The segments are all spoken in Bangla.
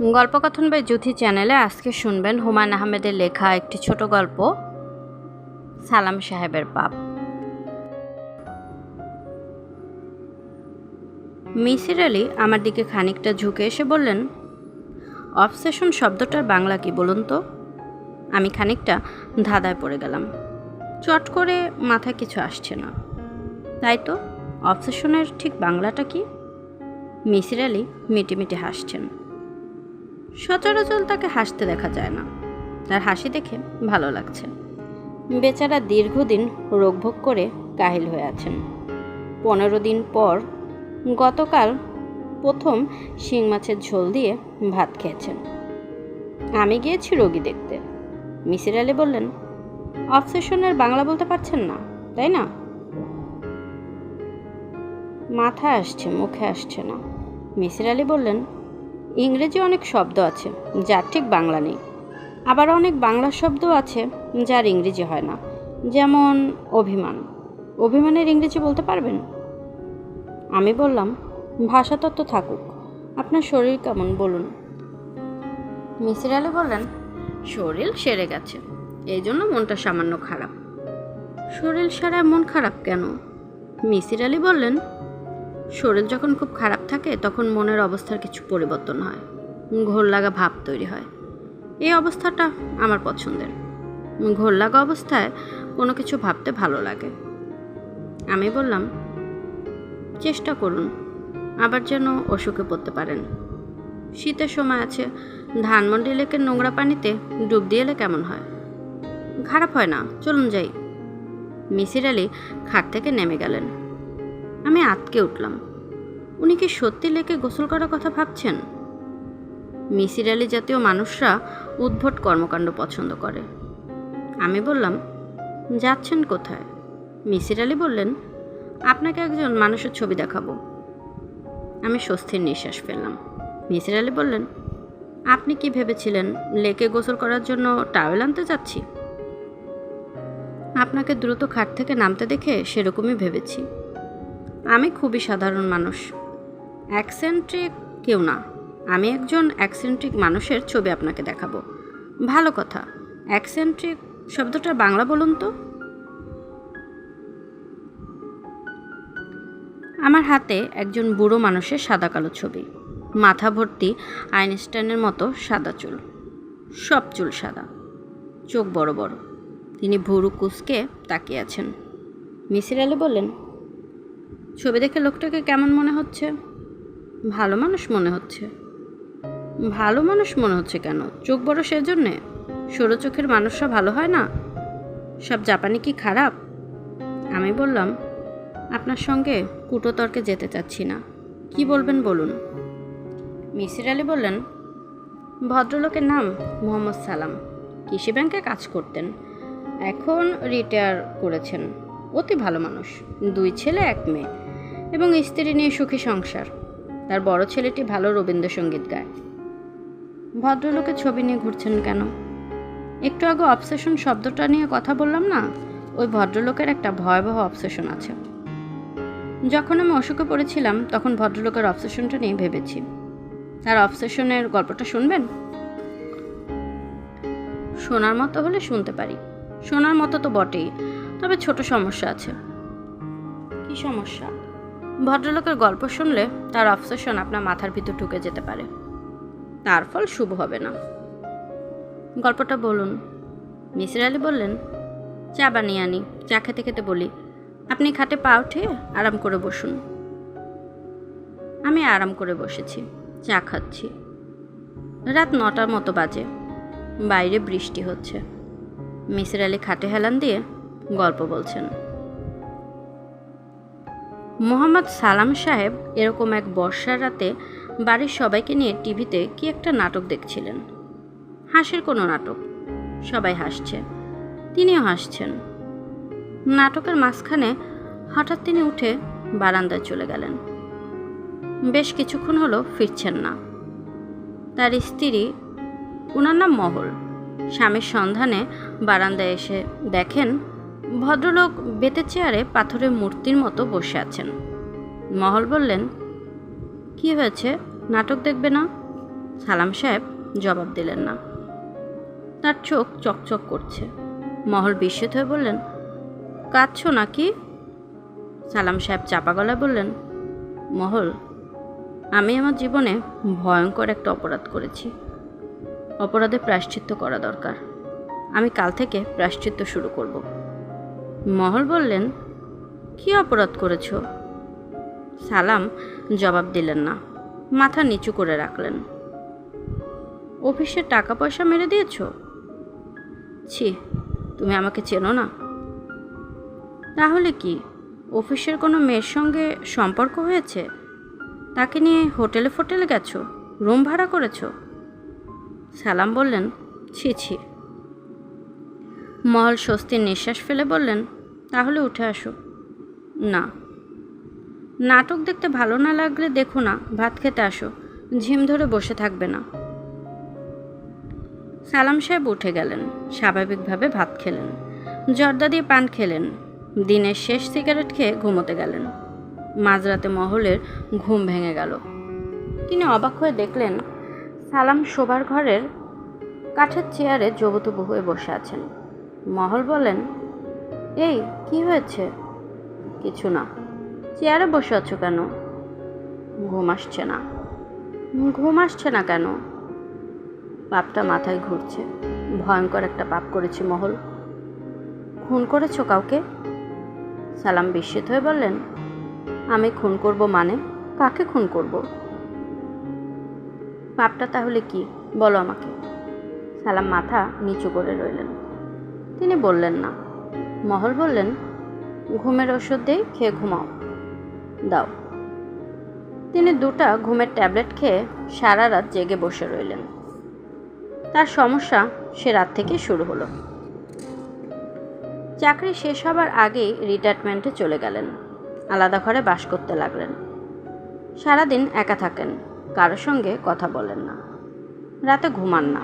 গল্পকথন বাই জুথি চ্যানেলে আজকে শুনবেন হুমায়ুন আহমেদের লেখা একটি ছোট গল্প, সালাম সাহেবের পাপ। মিসির আলী আমার দিকে খানিকটা ঝুঁকে এসে বললেন, অবসেশন শব্দটার বাংলা কি বলুন তো? আমি খানিকটা ধাঁধায় পড়ে গেলাম। চট করে মাথায় কিছু আসছে না। তাই তো, অবসেশনের ঠিক বাংলাটা কি? মিসির আলী মিটিমিটি হাসছেন। সচরাচর তাকে হাসতে দেখা যায় না। তার হাসি দেখে ভালো লাগছে। বেচারা দীর্ঘদিন রোগভোগ করে কাহিল হয়ে আছেন। পনেরো দিন পর গতকাল প্রথম শিং মাছের ঝোল দিয়ে ভাত খেয়েছেন। আমি গিয়েছি রোগী দেখতে। মিসির আলী বললেন অবসেশনের বাংলা বলতে পারছেন না, তাই না? মাথা আসছে, মুখে আসছে না। মিসির আলী বললেন ইংরেজি অনেক শব্দ আছে, যার ঠিক বাংলা নেই। আবার অনেক বাংলা শব্দ আছে, যার ইংরেজি হয় না। যেমন, অভিমান। অভিমানের ইংরেজি বলতে পারবেন? আমি বললাম, ভাষাতত্ত্ব থাকুক। আপনার শরীর কেমন, বলুন। মিসির আলী বললেন, শরীর সেরে গেছে। এই জন্য মনটা সামান্য খারাপ। শরীর সারা মন খারাপ কেন? মিসির আলী বললেন শরীর যখন খুব খারাপ থাকে, তখন মনের অবস্থার কিছু পরিবর্তন হয়। ঘোর লাগা ভাব তৈরি হয়। এই অবস্থাটা আমার পছন্দের। ঘোর লাগা অবস্থায় কোনো কিছু ভাবতে ভালো লাগে। আমি বললাম, চেষ্টা করুন। আবার যেন অসুখে পড়তে পারেন। শীতের সময় আছে, ধানমন্ডি লেকের নোংরা পানিতে ডুব দিয়ে এলে কেমন হয়? খারাপ হয় না, চলুন যাই। মিসির আলী খাট থেকে নেমে গেলেন। আমি আতকে উঠলাম। উনি কি সত্যি লেকে গোসল করার কথা ভাবছেন? মিসির আলি জাতীয় মানুষরা উদ্ভট কর্মকাণ্ড পছন্দ করে। আমি বললাম, যাচ্ছেন কোথায়? মিসির আলি বললেন, আপনাকে একজন মানুষের ছবি দেখাবো। আমি স্বস্তির নিঃশ্বাস ফেললাম। মিসির আলি বললেন, আপনি কি ভেবেছিলেন লেকে গোসল করার জন্য টাওয়েল আনতে যাচ্ছি? আপনাকে দ্রুত খাট থেকে নামতে দেখে সেরকমই ভেবেছি। আমি খুবই সাধারণ মানুষ। অ্যাকসেন্ট্রিক কেউ না। আমি একজন অ্যাকসেন্ট্রিক মানুষের ছবি আপনাকে দেখাবো। ভালো কথা। অ্যাকসেন্ট্রিক শব্দটা বাংলা বলুন তো। আমার হাতে একজন বুড়ো মানুষের সাদা কালো ছবি। মাথা ভর্তি আইনস্টাইনের মতো সাদা চুল। সব চুল সাদা। চোখ বড় বড়। তিনি ভুরু কুসকে তাকিয়ে আছেন। মিসির আলী বললেন ছবি দেখে লোকটাকে কেমন মনে হচ্ছে? ভালো মানুষ মনে হচ্ছে। ভালো মানুষ মনে হচ্ছে কেন? চোখ বড় সেজন্যে? সরু চোখের মানুষরা ভালো হয় না? সব জাপানি কি খারাপ? আমি বললাম, আপনার সঙ্গে কুটো তর্কে যেতে চাচ্ছি না। কি বলবেন বলুন। মিসির আলী বললেন, ভদ্রলোকের নাম মোহাম্মদ সালাম। কৃষি ব্যাংকে কাজ করতেন। এখন রিটায়ার করেছেন। অতি ভালো মানুষ। দুই ছেলে, এক মেয়ে এবং স্ত্রী নিয়ে সুখী সংসার। তার বড় ছেলেটি ভালো রবীন্দ্রসঙ্গীত গায়। ভদ্রলোকের ছবি নিয়ে ঘুরছেন কেন? একটু আগে অবসেশন শব্দটা নিয়ে কথা বললাম না? ওই ভদ্রলোকের একটা ভয়াবহ অবসেশন আছে। যখন আমি অসুখে পড়েছিলাম, তখন ভদ্রলোকের অবসেশনটা নিয়ে ভেবেছি। তার অবসেশনের গল্পটা শুনবেন? শোনার মতো হলে শুনতে পারি। শোনার মতো তো বটেই। তবে ছোট সমস্যা আছে। কি সমস্যা? ভদ্রলোকের গল্প শুনলে তার অবসেশন আপনার মাথার ভিতর ঢুকে যেতে পারে। তার ফল শুভ হবে না। গল্পটা বলুন। মিসির আলী বললেন চা বানিয়ে আনি চা খেতে খেতে বলি। আপনি খাটে পা উঠে আরাম করে বসুন। আমি আরাম করে বসেছি চা খাচ্ছি। রাত নটার মতো বাজে। বাইরে বৃষ্টি হচ্ছে। মিসির আলী খাটে হেলান দিয়ে গল্প বলছেন। মোহাম্মদ সালাম সাহেব এরকম এক বর্ষার রাতে বাড়ির সবাইকে নিয়ে টিভিতে কি একটা নাটক দেখছিলেন। হাসির কোনো নাটক, সবাই হাসছে, তিনিও হাসছেন। নাটকের মাঝখানে হঠাৎ তিনি উঠে বারান্দায় চলে গেলেন। বেশ কিছুক্ষণ হলো ফিরছেন না। তার স্ত্রী ওনার নাম মহল, স্বামীর সন্ধানে বারান্দায় এসে দেখেন ভদ্রলোক বেতের চেয়ারে পাথরের মূর্তির মতো বসে আছেন। মহল বললেন, কি হয়েছে? নাটক দেখবে না? সালাম সাহেব জবাব দিলেন না। তার চোখ চকচক করছে। মহল বিস্মিত হয়ে বললেন, কাঁদছো নাকি? সালাম সাহেব চাপা গলায় বললেন, মহল, আমি আমার জীবনে ভয়ঙ্কর একটা অপরাধ করেছি। অপরাধে প্রায়শ্চিত্ত করা দরকার। আমি কাল থেকে প্রায়শ্চিত্ত শুরু করব। মহল বললেন, কি অপরাধ করেছ? সালাম জবাব দিলেন না, মাথা নিচু করে রাখলেন। অফিসের টাকা পয়সা মেরে দিয়েছ? ছি, তুমি আমাকে চেনো না। তাহলে কি, অফিসের কোনো মেয়ের সঙ্গে সম্পর্ক হয়েছে? তাকে নিয়ে হোটেলে ফোটেলে গেছো? রুম ভাড়া করেছ? সালাম বললেন, ছি ছি। মহল স্বস্তির নিঃশ্বাস ফেলে বললেন, তাহলে উঠে আসো। না। নাটক দেখতে ভালো না লাগলে দেখো না, ভাত খেতে আসো, ঝিম ধরে বসে থাকবে না। সালাম সাহেব উঠে গেলেন, স্বাভাবিকভাবে ভাত খেলেন, জর্দা দিয়ে পান খেলেন, দিনের শেষ সিগারেট খেয়ে ঘুমোতে গেলেন। মাঝরাতে মহলের ঘুম ভেঙে গেল। তিনি অবাক হয়ে দেখলেন, সালাম শোবার ঘরের কাঠের চেয়ারে জবতবু হয়ে বসে আছেন। মহল বলেন, এই, কি হয়েছে? কিছু না। চেয়ারে বসে আছো কেন? ঘুম আসছে না। ঘুম আসছে না কেন? পাপটা মাথায় ঘুরছে। ভয়ঙ্কর একটা পাপ করেছি মহল। খুন করেছ কাউকে? সালাম বিস্মিত হয়ে বললেন, আমি খুন করব মানে? কাকে খুন করব? পাপটা তাহলে কি? বলো আমাকে। সালাম মাথা নিচু করে রইলেন। তিনি বললেন না। মহল বললেন, ঘুমের ওষুধ দিয়ে খেয়ে ঘুমাও। দাও। তিনি দুটা ঘুমের ট্যাবলেট খেয়ে সারা রাত জেগে বসে রইলেন। তার সমস্যা সে রাত থেকে শুরু হলো। চাকরি শেষ হবার আগেই রিটায়ারমেন্টে চলে গেলেন। আলাদা ঘরে বাস করতে লাগলেন। সারাদিন একা থাকেন, কারও সঙ্গে কথা বলেন না। রাতে ঘুমান না।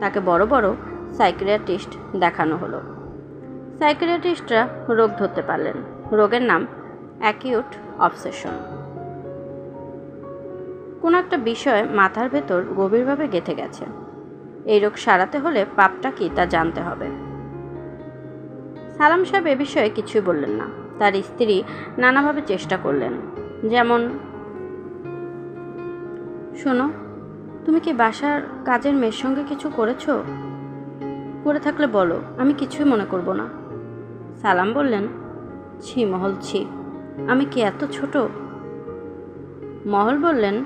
তাকে বড় বড় সাইকিয়াট্রিস্ট দেখানো হলো। সাইকিয়াট্রিস্টরা রোগ ধরতে পারলেন। রোগের নাম অ্যাকিউট অবসেশন। কোনো একটা বিষয় মাথার ভেতর গভীরভাবে গেঁথে গেছে। এই রোগ সারাতে হলে পাপটা কি তা জানতে হবে। সালাম সাহেব এ বিষয়ে কিছুই বললেন না। তার স্ত্রী নানাভাবে চেষ্টা করলেন। যেমন, শোনো, তুমি কি বাসার কাজের মেয়ের সঙ্গে কিছু করেছ? করে থাকলে বলো, আমি কিছুই মনে করব না। সালাম বললেন, ছি মহল, ছি। আমি কি এত ছোট? মহল বললেন,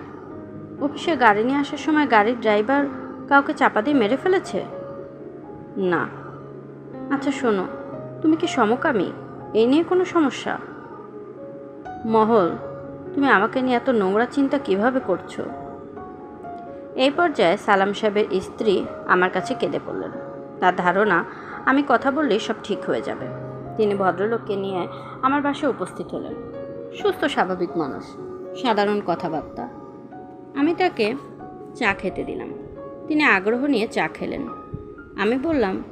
অফিসে গাড়ি নিয়ে আসার সময় গাড়ির ড্রাইভার কাউকে চাপা দিয়ে মেরে ফেলেছে? না। আচ্ছা শোনো, তুমি কি সমকামী? এই নিয়ে কোনো সমস্যা? মহল, তুমি আমাকে নিয়ে এত নোংরা চিন্তা কীভাবে করছ? এই পর্যায়ে সালাম সাহেবের স্ত্রী আমার কাছে কেঁদে পড়লেন। তার ধারণা, আমি কথা বললেই সব ঠিক হয়ে যাবে। তিনি ভদ্রলোককে নিয়ে আমার বাসায় উপস্থিত হলেন। সুস্থ, স্বাভাবিক মানুষ, সাধারণ কথাবার্তা। আমি তাকে চা খেতে দিলাম। তিনি আগ্রহ নিয়ে চা খেলেন। আমি বললাম,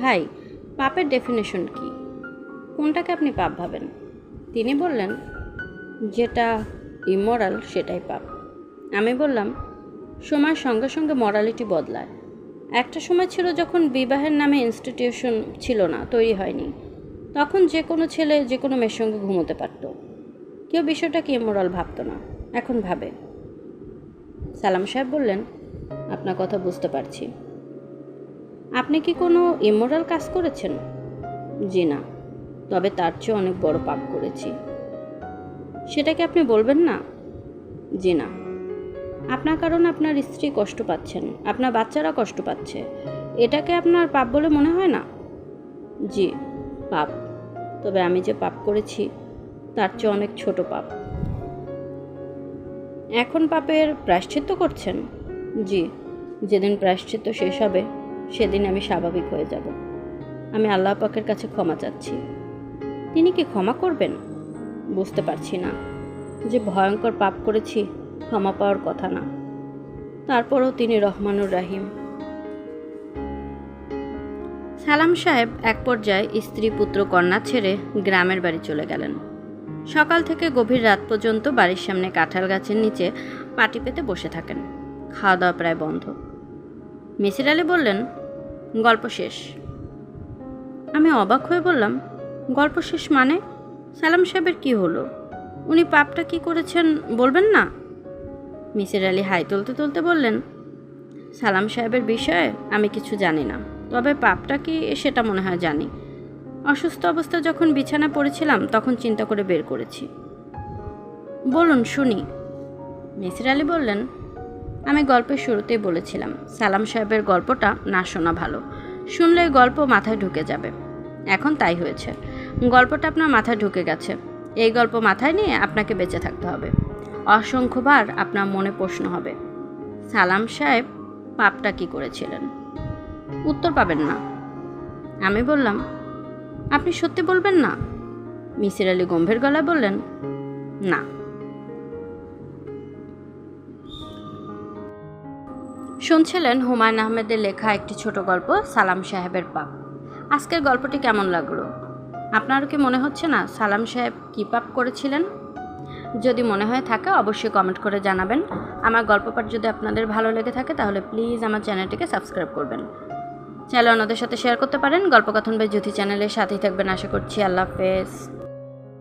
ভাই, পাপের ডেফিনেশন কি? কোনটাকে আপনি পাপ ভাবেন? তিনি বললেন, যেটা ইমোরাল সেটাই পাপ। আমি বললাম, সময়ের সঙ্গে সঙ্গে মরালিটি বদলায়। একটা সময় ছিল যখন বিবাহের নামে ইনস্টিটিউশন ছিল না, তৈরি হয়নি। তখন যে কোনো ছেলে যে কোনো মেয়ের সঙ্গে ঘুমোতে পারত। কেউ বিষয়টাকে ইমোরাল ভাবতো না, এখন ভাবে। সালাম সাহেব বললেন, আপনার কথা বুঝতে পারছি। আপনি কি কোনো ইমোরাল কাজ করেছেন? জি না, তবে তার চেয়ে অনেক বড় পাপ করেছি। সেটা কি আপনি বলবেন না? জি না। আপনার কারণে আপনার স্ত্রী কষ্ট পাচ্ছেন, আপনার বাচ্চারা কষ্ট পাচ্ছে। এটাকে আপনার পাপ বলে মনে হয় না? জি, পাপ। তবে আমি যে পাপ করেছি, তার চেয়ে অনেক ছোট পাপ। এখন পাপের প্রায়শ্চিত্ত করছেন? জি, যেদিন প্রায়শ্চিত্ত শেষ হবে, সেদিন আমি স্বাভাবিক হয়ে যাব। আমি আল্লাহ পাকের কাছে ক্ষমা চাচ্ছি। তিনি কি ক্ষমা করবেন? বুঝতে পারছি না। যে ভয়ঙ্কর পাপ করেছি ক্ষমা পাওয়ার কথা না। তারপরও তিনি রহমানুর রাহিম। সালাম সাহেব এক পর্যায়ে স্ত্রী পুত্র কন্যা ছেড়ে গ্রামের বাড়ি চলে গেলেন। সকাল থেকে গভীর রাত পর্যন্ত বাড়ির সামনে কাঁঠাল গাছের নিচে পাটি পেতে বসে থাকেন। খাওয়া দাওয়া প্রায় বন্ধ। মিসির আলি বললেন, গল্প শেষ। আমি অবাক হয়ে বললাম, গল্প শেষ মানে? সালাম সাহেবের কি হলো? উনি পাপটা কি করেছেন বলবেন না? মিসির আলি হাই তুলতে তুলতে বললেন, সালাম সাহেবের বিষয়ে আমি কিছু জানি না। তবে পাপটা কি সেটা মনে হয় জানি। অসুস্থ অবস্থায় যখন বিছানা পড়েছিলাম, তখন চিন্তা করে বের করেছি। বলুন, শুনি। মিসির আলি বললেন, আমি গল্পের শুরুতেই বলেছিলাম, সালাম সাহেবের গল্পটা না শোনা ভালো। শুনলে গল্প মাথায় ঢুকে যাবে। এখন তাই হয়েছে। গল্পটা আপনার মাথায় ঢুকে গেছে। এই গল্প মাথায় নিয়ে আপনাকে বেঁচে থাকতে হবে। অসংখ্যবার আপনার মনে প্রশ্ন হবে, সালাম সাহেব, পাপটা কি করেছিলেন? উত্তর পাবেন না। আমি বললাম, আপনি সত্যি বলবেন না? মিসির আলী গম্ভীর গলায় বললেন, না। শুনছিলেন হুমায়ুন আহমেদের লেখা একটি ছোট গল্প, সালাম সাহেবের পাপ। আজকের গল্পটি কেমন লাগল? আপনারও কি মনে হচ্ছে না সালাম সাহেব কী পাপ করেছিলেন? যদি মনে হয় থাকে, অবশ্যই কমেন্ট করে জানাবেন। আমার গল্প পাঠ যদি আপনাদের ভালো লেগে থাকে, তাহলে প্লিজ আমার চ্যানেলটিকে সাবস্ক্রাইব করবেন। চ্যানেল অন্যদের সাথে শেয়ার করতে পারেন। গল্পকথন বা জ্যোতি চ্যানেলের সাথেই থাকবেন। আশা করছি আল্লাহ হাফেজ।